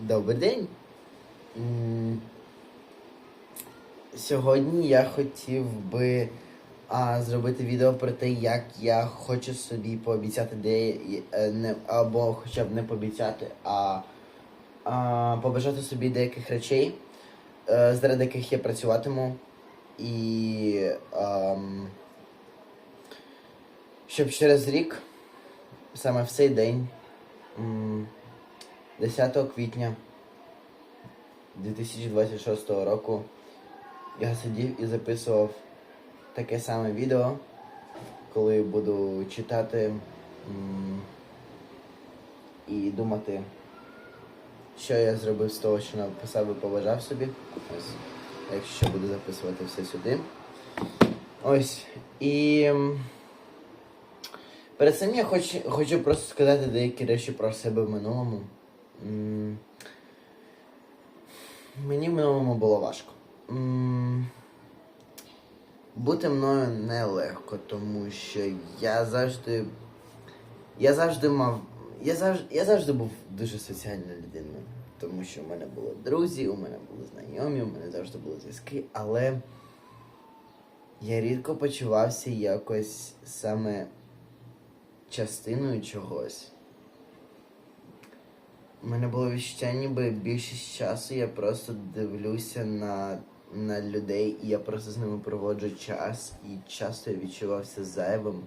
Добрий день. Сьогодні я хотів би а, зробити відео про те, як я хочу собі пообіцяти, де е, не або хоча б не пообіцяти, а, а побажати собі деяких речей, е, заради яких я працюватиму. І ам, щоб через рік, саме в цей день, 10 квітня 2026 року я сидів і записував таке саме відео, коли буду читати і думати, що я зробив з того, що написав і побажав собі. Ось, якщо буду записувати все сюди. Ось. І. Перед цим я хочу, хочу просто сказати деякі речі про себе в минулому. Мені в минулому було важко. Бути мною нелегко, тому що я завжди. Я завжди мав. Я завжди, я завжди був дуже соціальною людиною. Тому що в мене були друзі, у мене були знайомі, у мене завжди були зв'язки, але я рідко почувався якось саме частиною чогось. Мене було відчуття, ніби більшість часу я просто дивлюся на, на людей, і я просто з ними проводжу час, і часто я відчувався зайвим.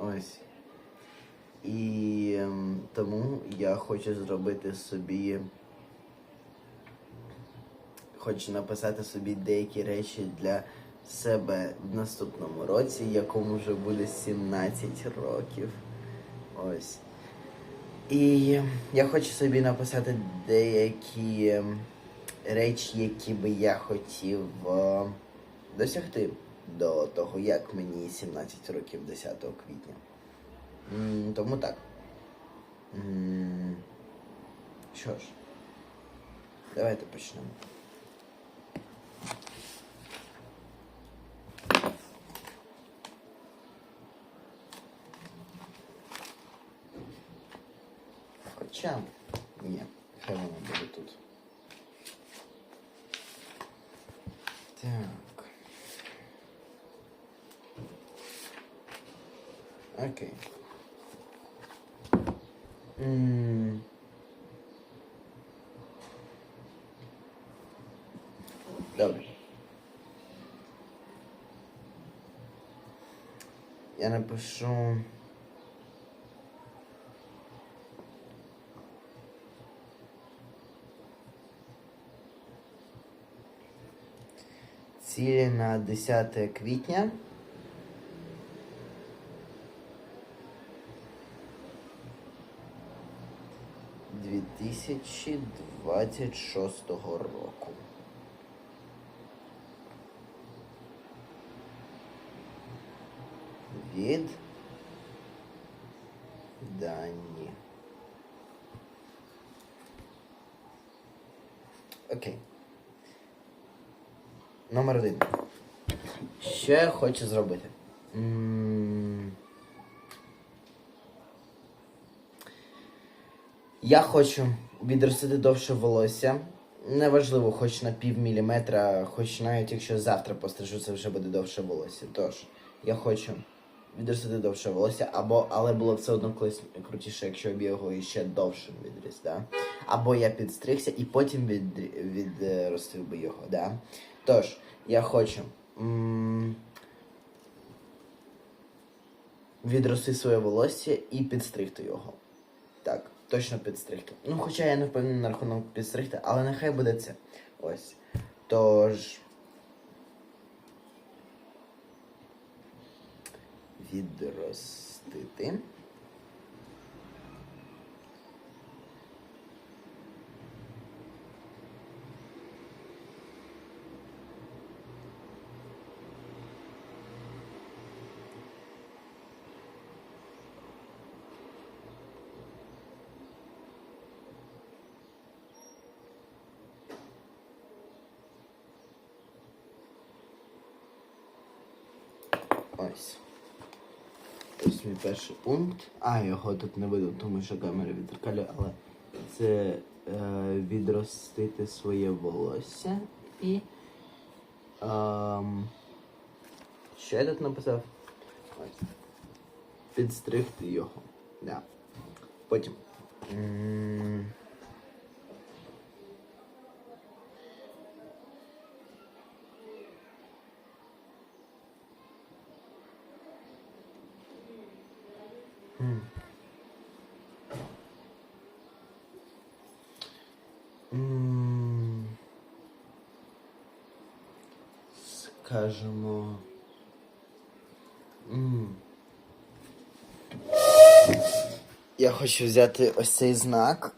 Ось. І ем, тому я хочу зробити собі. Хочу написати собі деякі речі для себе в наступному році, якому вже буде 17 років. Ось. І я хочу собі написати деякі речі, які би я хотів е, досягти до того, як мені 17 років 10 квітня. Тому так. Що ж, давайте почнемо. Хоча. Ні, хай воно буде тут. Так. Окей. М. Добре. Я напишу. Цілі на 10 квітня. Дві тисячі двадцять шостого року. Від Дані. Окей. Номер один. Що я хочу зробити? Я хочу відростити довше волосся. Неважливо, хоч на пів міліметра, хоч навіть якщо завтра пострижу, це вже буде довше волосся. Тож, я хочу відростити довше волосся, або, але було б все одно колись крутіше, якщо б я його ще довше відріс, да? Або я підстригся і потім від, відростив би його, да? Тож, я хочу відрости своє волосся і підстригти його. Так, точно підстригти. Ну, хоча я не впевнений на рахунок підстригти, але нехай буде це. Ось. Тож. Відростити. Мій перший пункт. А, його тут не видно, тому що камера відзеркалює, але це е, відростити своє волосся і. Ем, що я тут написав? Ось. Підстригти його. Да. Потім. м, м. Скажемо. Я хочу взяти ось цей знак.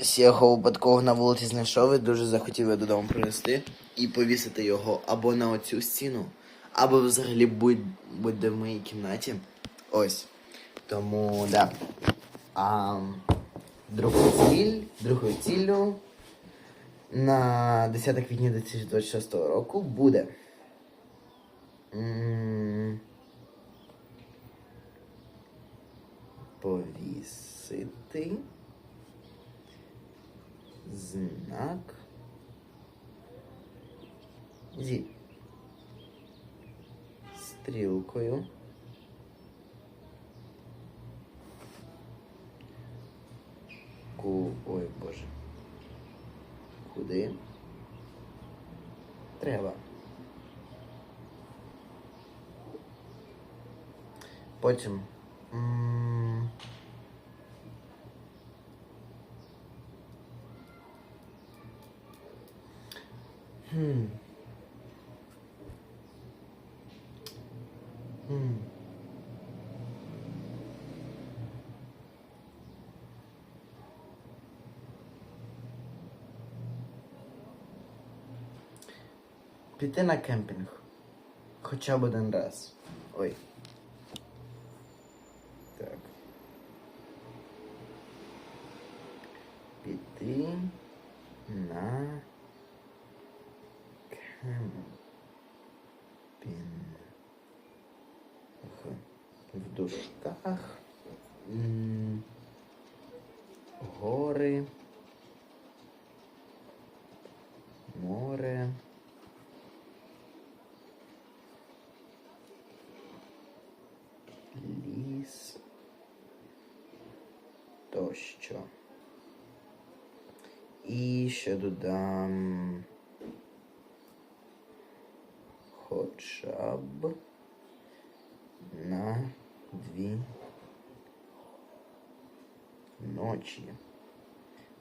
Ось я його випадково на вулиці знайшов і дуже захотів його додому принести і повісити його або на оцю стіну, або взагалі будь, будь-де в моїй кімнаті. Ось. Тому, да. А другу ціль, другою ціллю на 10 квітня 2026 року буде. Повісити знак зі стрілкою. Ку... Ой, боже. Куди? Треба. Потім. м, Хм. Піти на кемпінг. Хоча б один раз. Ой. Так. Піти на кемпінг. В дужках. Гори. Море. Ліс. Тощо. І ще додам. Хоча б на дві ночі.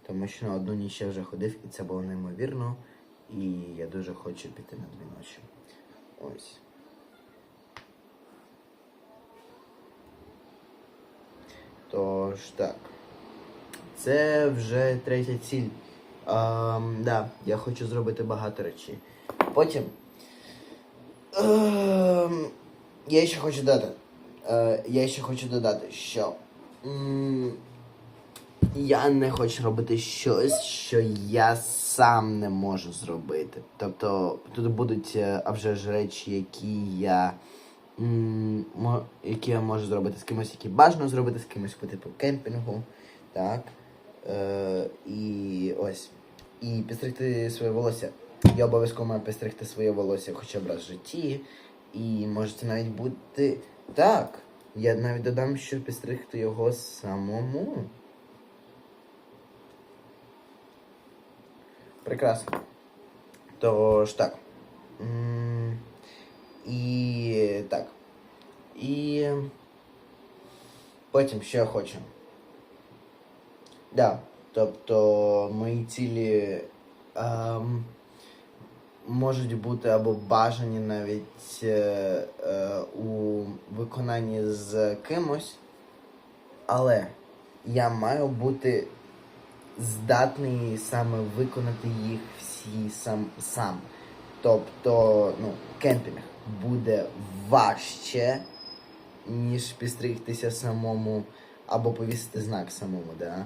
Тому що на одну ніч я вже ходив, і це було неймовірно. І я дуже хочу піти на дві ночі. Ось. Тож так. Це вже третя ціль. Ем, да, я хочу зробити багато речей. Потім. Ем, я ще хочу додати. Е, я ще хочу додати, що. м, я не хочу робити щось, що я сам не можу зробити. Тобто тут будуть е, а вже ж речі, які я. м, які я можу зробити з кимось, які бажано зробити з кимось по типу кемпінгу. Так. Е, і ось. І підстригти своє волосся. Я обов'язково маю підстригти своє волосся хоча б раз в житті. І може це навіть бути так. Я навіть додам, що підстригти його самому. Прекрасно. Тож так. І так. І потім що я хочу. Да. Тобто мої цілі ем, можуть бути або бажані навіть е, е, у виконанні з кимось, але я маю бути здатний саме виконати їх всі сам сам. Тобто, ну, кемпінг буде важче, ніж підстригтися самому або повісити знак самому, да?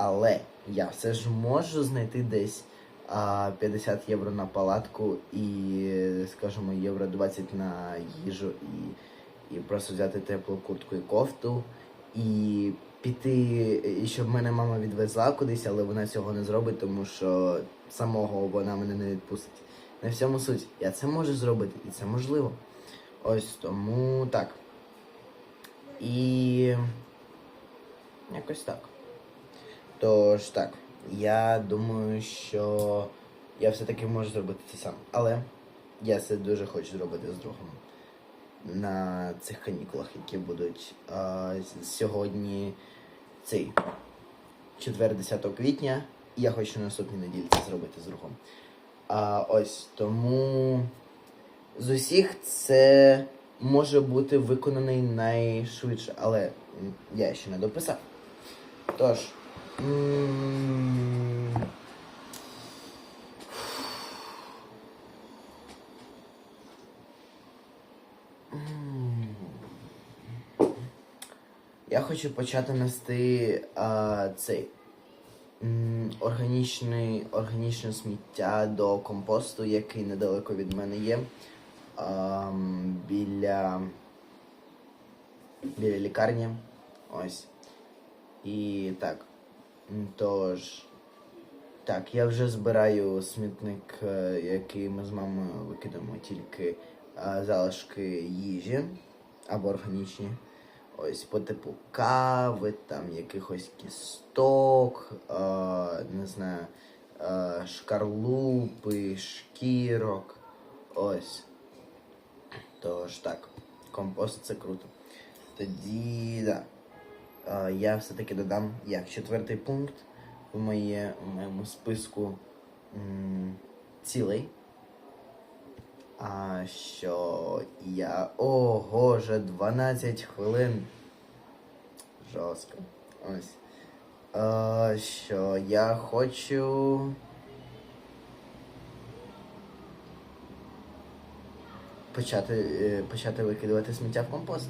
Але я все ж можу знайти десь а, 50 євро на палатку і, скажімо, євро 20 на їжу і і просто взяти теплу куртку і кофту і піти, і щоб мене мама відвезла кудись, але вона цього не зробить, тому що самого вона мене не відпустить. На всьому суть. Я це можу зробити, і це можливо. Ось тому так. І якось так. Тож так, я думаю, що я все-таки можу зробити це сам. Але я це дуже хочу зробити з другом на цих канікулах, які будуть а, сьогодні цей четвер, 10 квітня. Я хочу на наступній неділі це зробити з другом. А, ось тому з усіх це може бути виконаний найшвидше, але я ще не дописав. Тож. Я хочу почати нести а, цей органічний, органічне сміття до компосту, який недалеко від мене є. ам, біля, біля лікарні. Ось. І так. Тож. Так, я вже збираю смітник, е, який ми з мамою викидаємо тільки е, залишки їжі або органічні. Ось по типу кави, там якихось кісток, е, не знаю, шкарлупи, шкірок. Ось. Тож так, компост це круто. Тоді, да. Я все-таки додам як четвертий пункт в, моє, в моєму списку м, цілей. А що я. Ого, вже 12 хвилин. Жорстко. Ось. А, що я хочу. Почати, е, почати викидувати сміття в компост.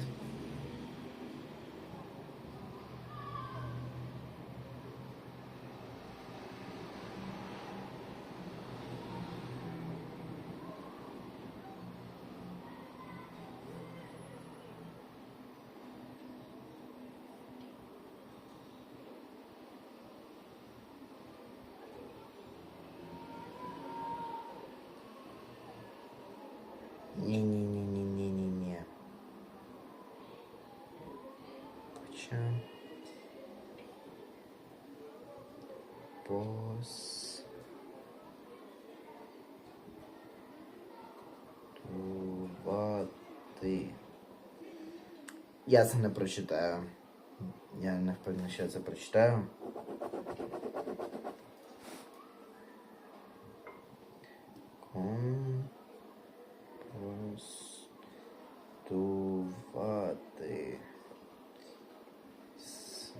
Ні-ні-ні-ні-ні-ні-ні. Хоча... Пос... Тувати. Я це не прочитаю. Я не впевнений, що я це прочитаю. Компостувати. С-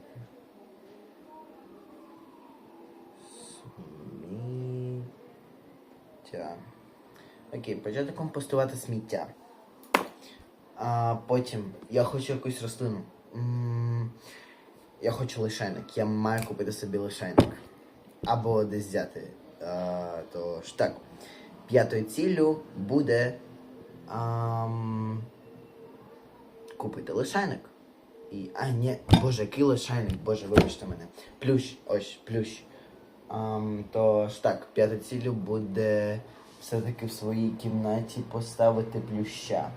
Сміття. Окей, почати компостувати сміття. А потім я хочу якусь рослину. М, Я хочу лишайник. Я маю купити собі лишайник. Або десь взяти. А, тож так. П'ятою ціллю буде ам, купити лишайник. І. А, ні, боже, який лишайник, боже, вибачте мене. Плющ, ось, плющ. Ам, тож так, ціллю буде все-таки в своїй кімнаті поставити плюща.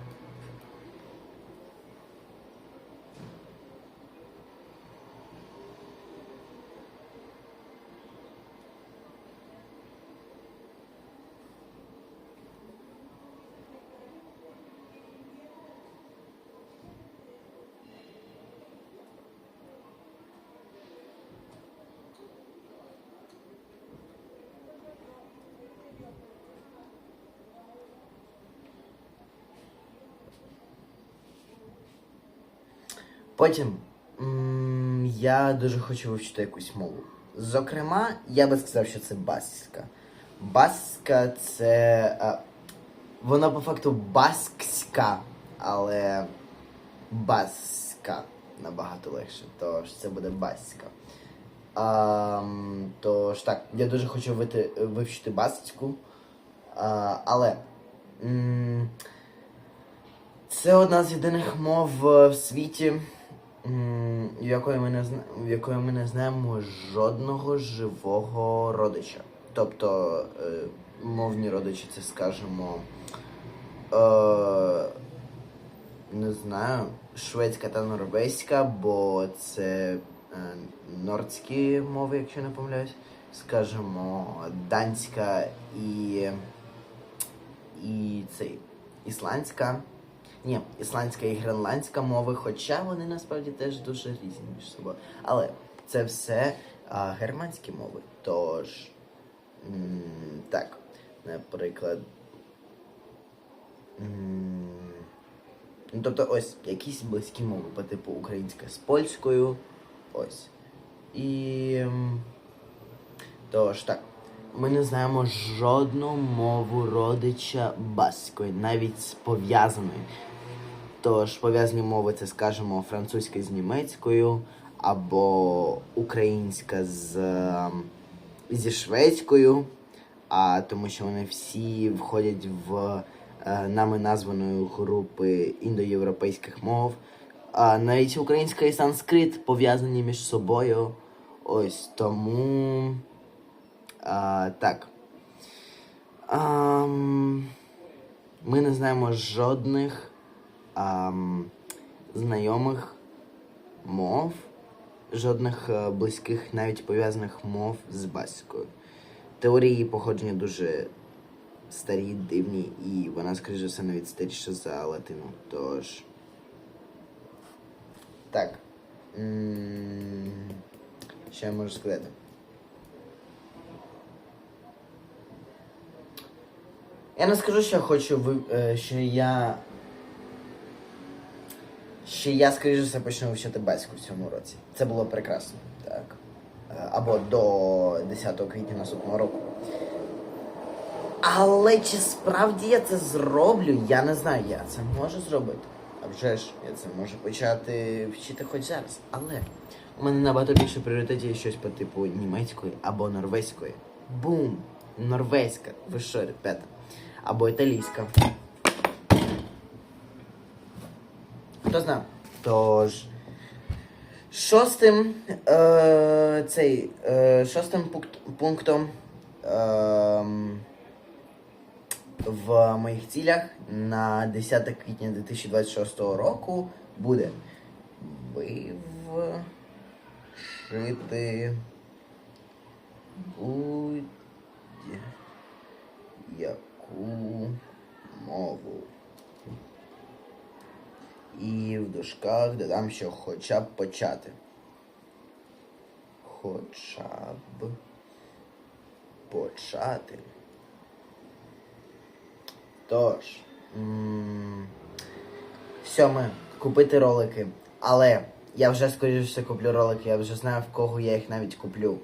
Потім м, я дуже хочу вивчити якусь мову. Зокрема, я би сказав, що це баскська. Баскська це. А, вона по факту баскська, але баска набагато легше. Тож це буде баська. А, тож так, я дуже хочу вити, вивчити баскську. А, але. м, Це одна з єдиних мов е, в світі, якої ми не зна... якої ми не знаємо жодного живого родича. Тобто е, мовні родичі, це скажімо. Е, не знаю, шведська та норвезька, бо це е, нордські мови, якщо не помиляюсь. Скажімо, данська і. і цей ісландська. Ні, ісландська і гренландська мови, хоча вони насправді теж дуже різні між собою. Але це все а, германські мови. Тож, так, наприклад. Ну, тобто, ось якісь близькі мови по типу українська з польською. Ось. І. Тож так. Ми не знаємо жодну мову родича баської, навіть з пов'язаної. Тож пов'язані мови це, скажімо, французька з німецькою, або українська з, ем, зі шведською, а тому що вони всі входять в е, нами названої групи індоєвропейських мов. А навіть українська і санскрит пов'язані між собою. Ось тому. А, так. Ам, ми не знаємо жодних ам, знайомих мов, жодних е, близьких, навіть пов'язаних мов з баською. Теорії походження дуже старі, дивні, і вона, скоріше все, навіть старіша за латину. Тож. Так. Що я можу сказати? Я не скажу, що я хочу е, що я. Що я, скоріше все, почну вивчати баську в цьому році. Це було прекрасно. Так. Е, Або до 10 квітня наступного року. Але чи справді я це зроблю? Я не знаю, я це можу зробити. А вже ж, я це можу почати вчити хоч зараз. Але у мене набагато більше пріоритетів є щось по типу німецької або норвезької. Бум! Норвезька. Ви що, ребята? Або італійська. Хто знає? Тож. Шостим е, цей, е, шостим пункт, пунктом е, в моїх цілях на 10 квітня 2026 року буде вивчити будь-яку мову. І в дужках додам, що хоча б почати. Хоча б почати. Тож. Сьоме. Купити ролики. Але я вже скоріше куплю ролики, я вже знаю в кого я їх навіть куплю.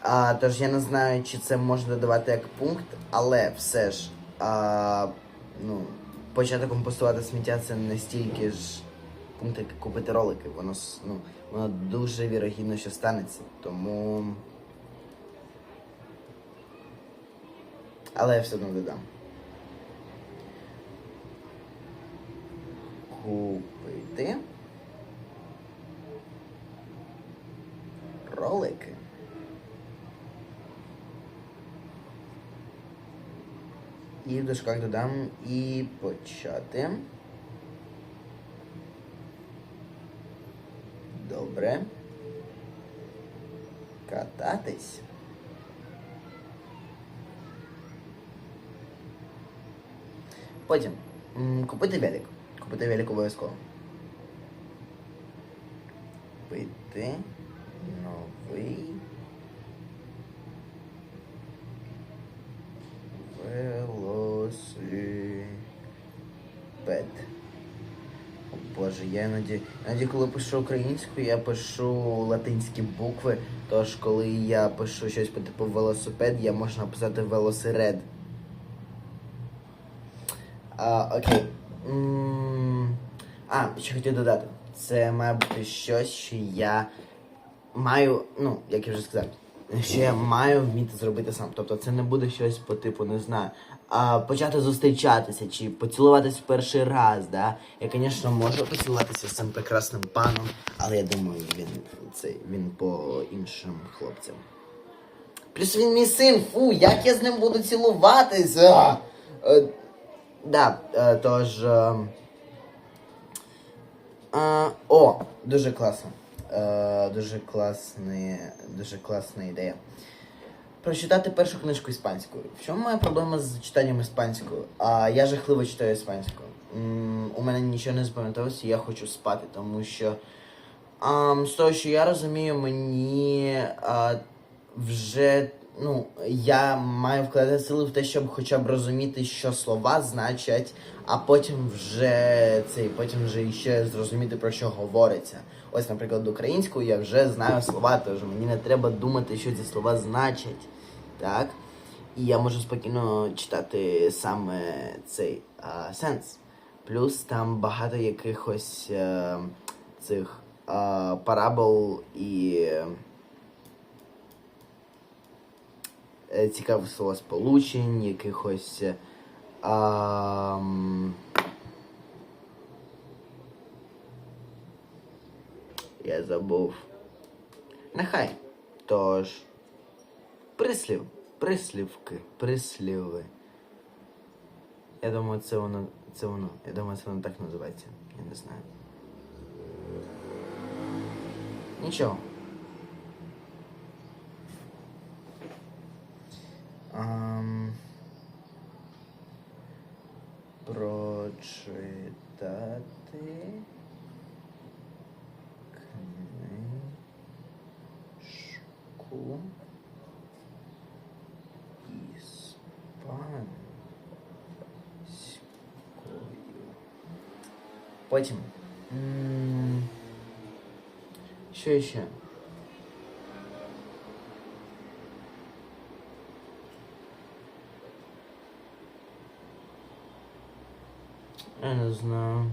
А, тож я не знаю, чи це можна додавати як пункт, але все ж. А, ну, почати компостувати сміття це не стільки ж як купити ролики. Воно, ну, воно дуже вірогідно, що станеться. Тому. Але я все одно додам. Купити ролики. І в дужках додам і почати. Добре. Кататись. Потім купити велик. Купити велик обов'язково. Купити новий велосипед. О Боже, я іноді, іноді, коли пишу українською, я пишу латинські букви. Тож, коли я пишу щось по типу велосипед, я можу написати велосиред. А, окей. А, ще хотів додати. Це має бути щось, що я маю, ну, як я вже сказав, що я маю вміти зробити сам. Тобто це не буде щось по типу, не знаю, а, почати зустрічатися чи поцілуватись в перший раз, да? Я, звісно, можу поцілуватися з цим прекрасним паном, але я думаю, він цей він по іншим хлопцям. Плюс він мій син, фу, як я з ним буду цілуватися? Е, да, е, тож. Е, е, о, дуже класно. Е, дуже класний, дуже класна ідея. Прочитати першу книжку іспанською. В чому моя проблема з читанням іспанською? А я жахливо читаю іспанською. У мене нічого не запам'яталося, я хочу спати, тому що а, з того, що я розумію, мені а, вже ну, я маю вкладати сили в те, щоб хоча б розуміти, що слова значать, а потім вже цей, потім вже іще зрозуміти про що говориться. Ось, наприклад, українською я вже знаю слова, тож мені не треба думати, що ці слова значать. Так? І я можу спокійно читати саме цей а, сенс. Плюс там багато якихось е, цих а, парабол і е, цікавих словосполучень, якихось. е, А, я забув. Нехай. Тож. Прислів. Прислівки. Присліви. Я думаю, це воно. Це воно. Я думаю, це воно так називається. Я не знаю. Нічого. Прочитати книжку іспанською. Потім. Що ще? Знаю.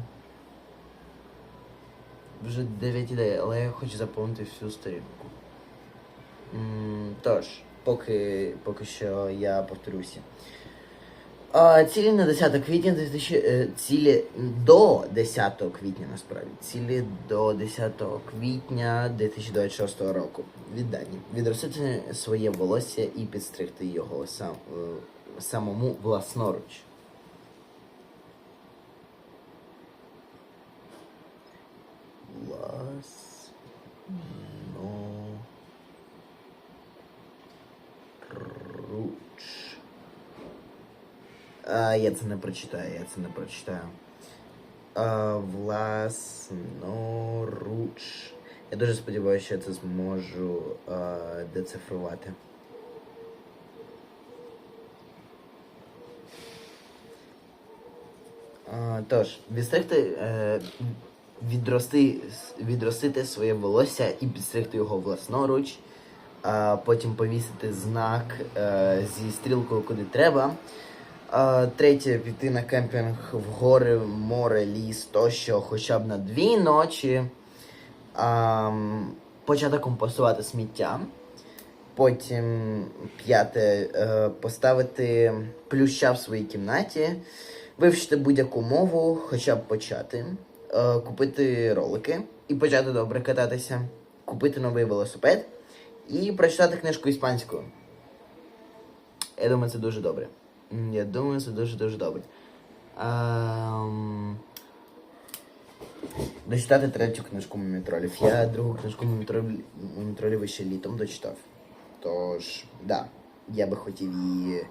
Вже 9 ідей, але я хочу заповнити всю сторінку. Тож, поки, поки що я повторюся. А, цілі на 10 квітня 2000, е, цілі до 10 квітня насправді. Цілі до 10 квітня 2026 року. Віддані. Відростити своє волосся і підстригти його сам, е, самому власноруч. Власноруч. А, я це не прочитаю, я це не прочитаю. А, власноруч. Я дуже сподіваюся, що я це зможу а, децифрувати. А, тож, відстригти, е, відрости, відростити своє волосся і підстригти його власноруч, а потім повісити знак е, зі стрілкою куди треба. А, третє піти на кемпінг в гори, море, ліс тощо, хоча б на дві ночі. А, почати компостувати сміття. Потім п'яте е, поставити плюща в своїй кімнаті, вивчити будь-яку мову, хоча б почати, е, купити ролики і почати добре кататися, купити новий велосипед і прочитати книжку іспанською. Я думаю, це дуже добре. Я думаю, це дуже-дуже добре. Ем... Дочитати третю книжку Мумітролів. Я другу книжку Мумітролів ще літом дочитав. Тож, да, я би хотів її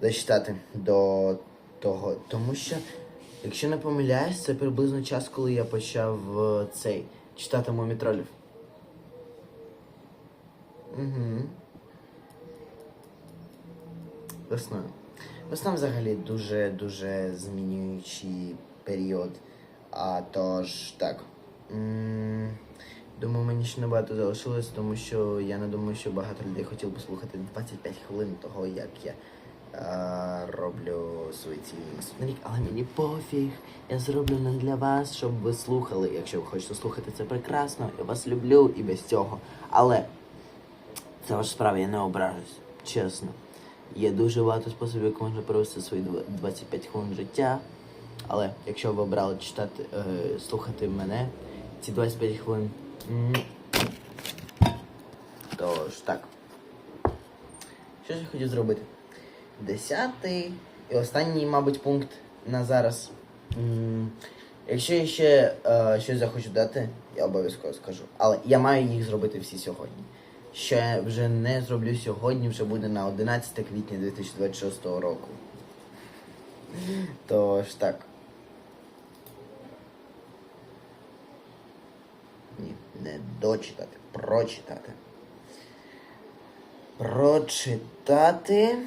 дочитати до того. Тому що, якщо не помиляюсь, це приблизно час, коли я почав е, цей читати Мумітролів. Угу. Весною. Весна взагалі дуже-дуже змінюючий період. А тож, так. Думаю, мені ще небагато залишилось, тому що я не думаю, що багато людей хотіли б слухати 25 хвилин того, як я роблю свої цілі на рік, але мені пофіг. Я зроблю не для вас, щоб ви слухали. Якщо ви хочете слухати, це прекрасно. Я вас люблю і без цього. Але це ваша справа, я не ображусь, чесно. Є дуже багато способів, як можна провести свої 25 хвилин життя. Але якщо ви обрали читати, е, слухати мене, ці 25 хвилин. м, Тож так. Що ж я хотів зробити? Десятий і останній, мабуть, пункт на зараз. Якщо я ще е, щось захочу дати, я обов'язково скажу. Але я маю їх зробити всі сьогодні. Що я вже не зроблю сьогодні, вже буде на 11 квітня 2026 року. Тож так. Ні, не дочитати, прочитати. Прочитати.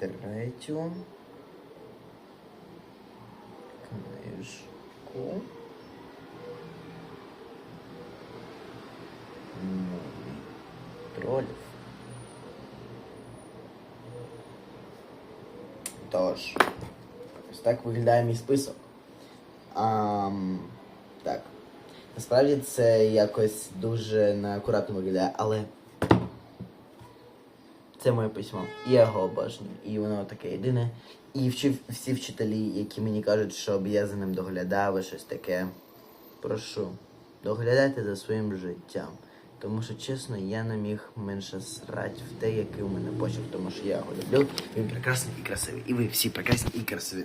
Третю. Книжку. Тролів. Тож, ось так виглядає мій список. Ам, так. Насправді це якось дуже неакуратно виглядає, але це моє письмо. І я його обожнюю. І воно таке єдине. І вчив всі вчителі, які мені кажуть, щоб я за ним доглядав і щось таке. Прошу, доглядайте за своїм життям. Тому що, чесно, я не міг менше срати в те, який у мене почерк, тому що я його люблю. Він прекрасний і красивий. І ви всі прекрасні і красиві.